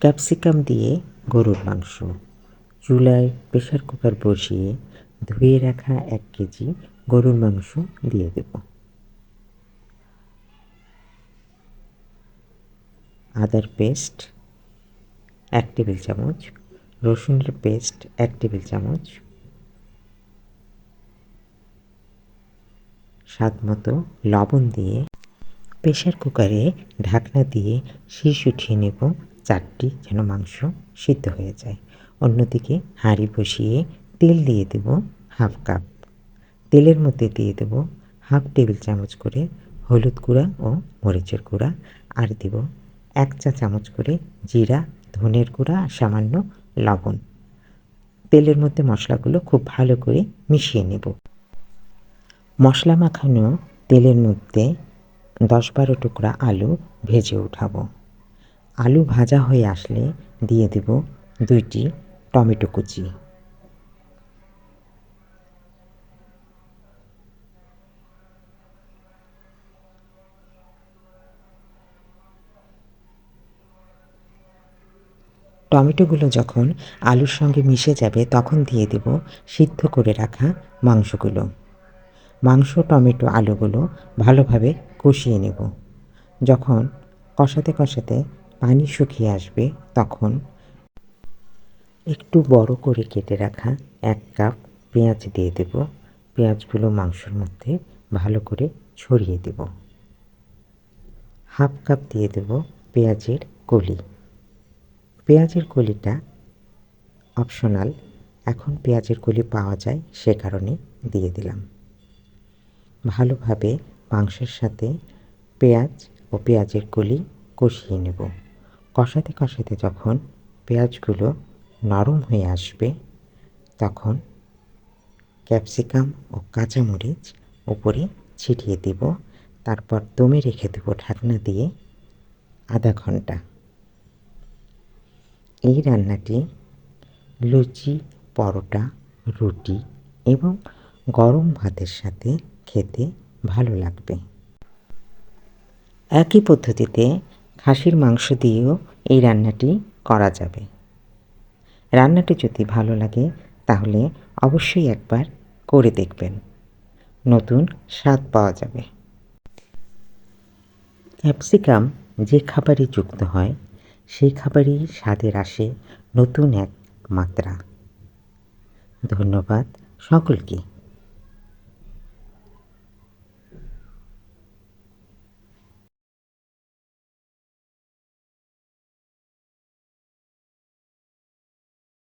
Capsicum দিয়ে গরুর মাংস। চুলায় প্রেশার কুকার বসিয়ে ধুয়ে রাখা এক কেজি গরুর মাংস দিয়ে দেব। আদার পেস্ট এক টেবিল চামচ, রসুনের পেস্ট এক টেবিল চামচ, স্বাদ মতো লবণ দিয়ে প্রেশার কুকারে ঢাকনা দিয়ে শীষ উঠিয়ে নেব চারটি যেন মাংস সিদ্ধ হয়ে যায়। অন্যদিকে হাঁড়ি বসিয়ে তেল দিয়ে দেব হাফ কাপ। তেলের মধ্যে দিয়ে দেব হাফ টেবিল চামচ করে হলুদ গুঁড়া ও মরিচের গুঁড়া আর দেব এক চা চামচ করে জিরা, ধনের গুঁড়া আর সামান্য লবণ। তেলের মধ্যে মশলাগুলো খুব ভালো করে মিশিয়ে নেব। মশলা মাখানো তেলের মধ্যে দশ বারো টুকরা আলু ভেজে উঠাবো। আলু ভাজা হয়ে আসলে দিয়ে দেব দুইটি টমেটো কুচি। টমেটোগুলো যখন আলুর সঙ্গে মিশে যাবে তখন দিয়ে দেব সিদ্ধ করে রাখা মাংসগুলো। মাংস, টমেটো, আলুগুলো ভালোভাবে কষিয়ে নেব। যখন কষাতে কষাতে পানি শুকিয়ে আসবে, তখন একটু বড় করে কেটে রাখা এক কাপ পেঁয়াজ দিয়ে দেব। পেঁয়াজগুলো মাংসের মধ্যে ভালো করে ছড়িয়ে দেব। হাফ কাপ দিয়ে দেব পেঁয়াজের কলি। পেঁয়াজের কলিটা অপশনাল, এখন পেঁয়াজের কলি পাওয়া যায় সে কারণে দিয়ে দিলাম। ভালোভাবে মাংসের সাথে পেঁয়াজ ও পেঁয়াজের কলি কষিয়ে নেব। কষাতে কষাতে যখন পেঁয়াজগুলো নরম হয়ে আসবে, তখন ক্যাপসিকাম ও কাঁচামরিচ উপরে ছিটিয়ে দেব। তারপর দমে রেখে দেবো ঢাকনা দিয়ে আধা ঘণ্টা। এই রান্নাটি লুচি, পরোটা, রুটি এবং গরম ভাতের সাথে খেতে ভালো লাগবে। একই পদ্ধতিতে খাসির মাংস দিয়েও এই রান্নাটি করা যাবে। রান্নাটি যদি ভালো লাগে, তাহলে অবশ্যই একবার করে দেখবেন। নতুন স্বাদ পাওয়া যাবে। ক্যাপসিকাম যে খাবারই যুক্ত হয় সেই খাবারই স্বাদের আসে নতুন এক মাত্রা। ধন্যবাদ সকলকে।